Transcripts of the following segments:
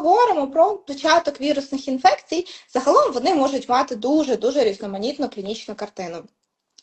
говоримо про початок вірусних інфекцій, загалом вони можуть мати дуже дуже різноманітну клінічну картину.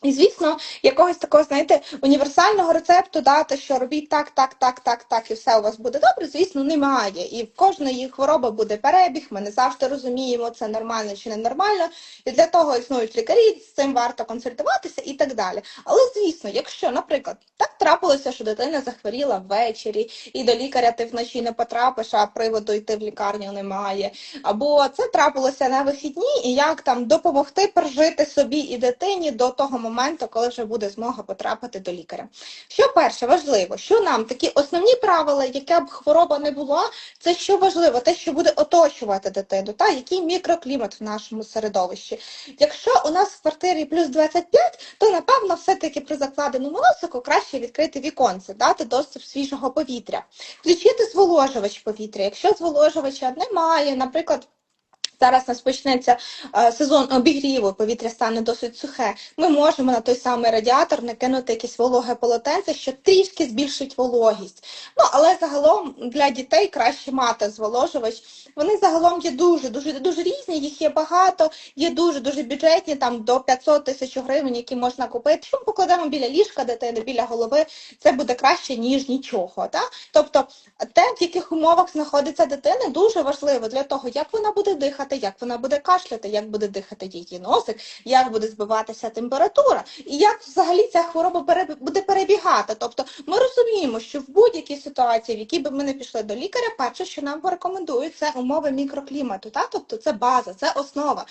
І, звісно, якогось такого, знаєте, універсального рецепту дати, що робіть так, так, так, так, так, і все у вас буде добре, звісно, немає. І в кожної хвороби буде перебіг. Ми не завжди розуміємо, це нормально чи не нормально. І для того існують лікарі, з цим варто консультуватися і так далі. Але звісно, якщо, наприклад, так трапилося, що дитина захворіла ввечері, і до лікаря ти вночі не потрапиш, а приводу йти в лікарню немає. Або це трапилося на вихідні, і як там допомогти прожити собі і дитині до того моменту, коли вже буде змога потрапити до лікаря. Що перше важливо, що нам такі основні правила, яка б хвороба не була, це що важливо, те, що буде оточувати дитину, та який мікроклімат в нашому середовищі. Якщо у нас в квартирі плюс 25, то напевно все-таки при закладеному носику краще відкрити віконце, дати доступ свіжого повітря, включити зволожувач повітря. Якщо зволожувача немає, наприклад. Зараз у нас почнеться е, сезон обігріву, повітря стане досить сухе. Ми можемо на той самий радіатор накинути якесь вологе полотенце, що трішки збільшить вологість. Ну але загалом для дітей краще мати зволожувач. Вони загалом є дуже дуже різні. Їх є багато, є дуже дуже бюджетні, там до 500 тисяч гривень, які можна купити. Що ми покладемо біля ліжка дитини, біля голови, це буде краще ніж нічого. Та? Тобто те, в яких умовах знаходиться дитина, дуже важливо для того, як вона буде дихати як вона буде кашляти, як буде дихати її носик, як буде збиватися температура, і як взагалі ця хвороба буде перебігати. Тобто ми розуміємо, що в будь-якій ситуації, в якій би ми не пішли до лікаря, перше, що нам порекомендують, це умови мікроклімату. Та? Тобто це база, це основа.